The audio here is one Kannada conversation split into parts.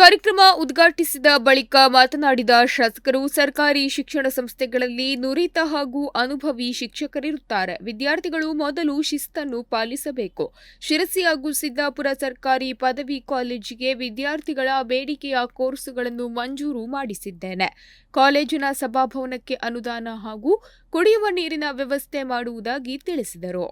ಕಾರ್ಯಕ್ರಮ ಉದ್ಘಾಟಿಸಿದ ಬಳಿಕ ಮಾತನಾಡಿದ ಶಾಸಕರು, ಸರ್ಕಾರಿ ಶಿಕ್ಷಣ ಸಂಸ್ಥೆಗಳಲ್ಲಿ ನುರಿತ ಹಾಗೂ ಅನುಭವಿ ಶಿಕ್ಷಕರಿರುತ್ತಾರೆ. ವಿದ್ಯಾರ್ಥಿಗಳು ಮೊದಲು ಶಿಸ್ತನ್ನು ಪಾಲಿಸಬೇಕು. ಶಿರಸಿ ಹಾಗೂ ಸಿದ್ದಾಪುರ ಸರ್ಕಾರಿ ಪದವಿ ಕಾಲೇಜಿಗೆ ವಿದ್ಯಾರ್ಥಿಗಳ ಬೇಡಿಕೆಯ ಕೋರ್ಸುಗಳನ್ನು ಮಂಜೂರು ಮಾಡಿಸಿದ್ದೇನೆ. ಕಾಲೇಜಿನ ಸಭಾಭವನಕ್ಕೆ ಅನುದಾನ ಹಾಗೂ ಕುಡಿಯುವ ನೀರಿನ ವ್ಯವಸ್ಥೆ ಮಾಡುವುದಾಗಿ ತಿಳಿಸಿದರು.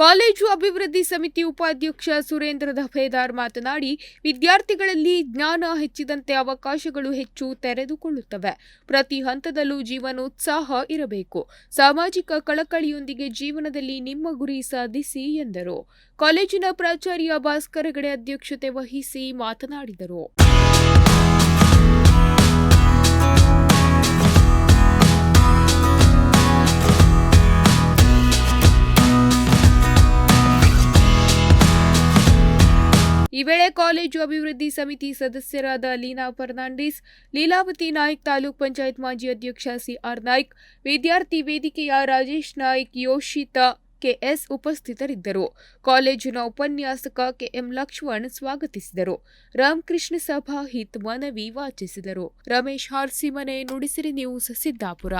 ಕಾಲೇಜು ಅಭಿವೃದ್ಧಿ ಸಮಿತಿ ಉಪಾಧ್ಯಕ್ಷ ಸುರೇಂದ್ರ ದಫೇದಾರ್ ಮಾತನಾಡಿ, ವಿದ್ಯಾರ್ಥಿಗಳಲ್ಲಿ ಜ್ಞಾನ ಹೆಚ್ಚಿದಂತೆ ಅವಕಾಶಗಳು ಹೆಚ್ಚು ತೆರೆದುಕೊಳ್ಳುತ್ತವೆ. ಪ್ರತಿ ಹಂತದಲ್ಲೂ ಜೀವನೋತ್ಸಾಹ ಇರಬೇಕು. ಸಾಮಾಜಿಕ ಕಳಕಳಿಯೊಂದಿಗೆ ಜೀವನದಲ್ಲಿ ನಿಮ್ಮ ಗುರಿ ಸಾಧಿಸಿ, ಎಂದರು. ಕಾಲೇಜಿನ ಪ್ರಾಚಾರ್ಯ ಭಾಸ್ಕರ ಹೆಗಡೆ ಅಧ್ಯಕ್ಷತೆ ವಹಿಸಿ ಮಾತನಾಡಿದರು. ಈ ವೇಳೆ ಕಾಲೇಜು ಅಭಿವೃದ್ಧಿ ಸಮಿತಿ ಸದಸ್ಯರಾದ ಲೀನಾ ಫರ್ನಾಂಡಿಸ್ ಲೀಲಾವತಿ ನಾಯ್ಕ್ ತಾಲೂಕ್ ಪಂಚಾಯತ್ ಮಾಜಿ ಅಧ್ಯಕ್ಷ ಸಿಆರ್ ನಾಯ್ಕ್ ವಿದ್ಯಾರ್ಥಿ ವೇದಿಕೆಯ ರಾಜೇಶ್ ನಾಯ್ಕ್ ಯೋಷಿತಾ ಕೆಎಸ್ ಉಪಸ್ಥಿತರಿದ್ದರು ಕಾಲೇಜಿನ ಉಪನ್ಯಾಸಕ ಕೆಎಂ ಲಕ್ಷ್ಮಣ್ ಸ್ವಾಗತಿಸಿದರು ರಾಮಕೃಷ್ಣ ಸಭಾ ಹಿತ್ ಮನವಿ ವಾಚಿಸಿದರು ರಮೇಶ್ ಹಾರ್ಸಿಮನೆ ನುಡಿಸಿರಿ ನ್ಯೂಸ್ ಸಿದ್ದಾಪುರ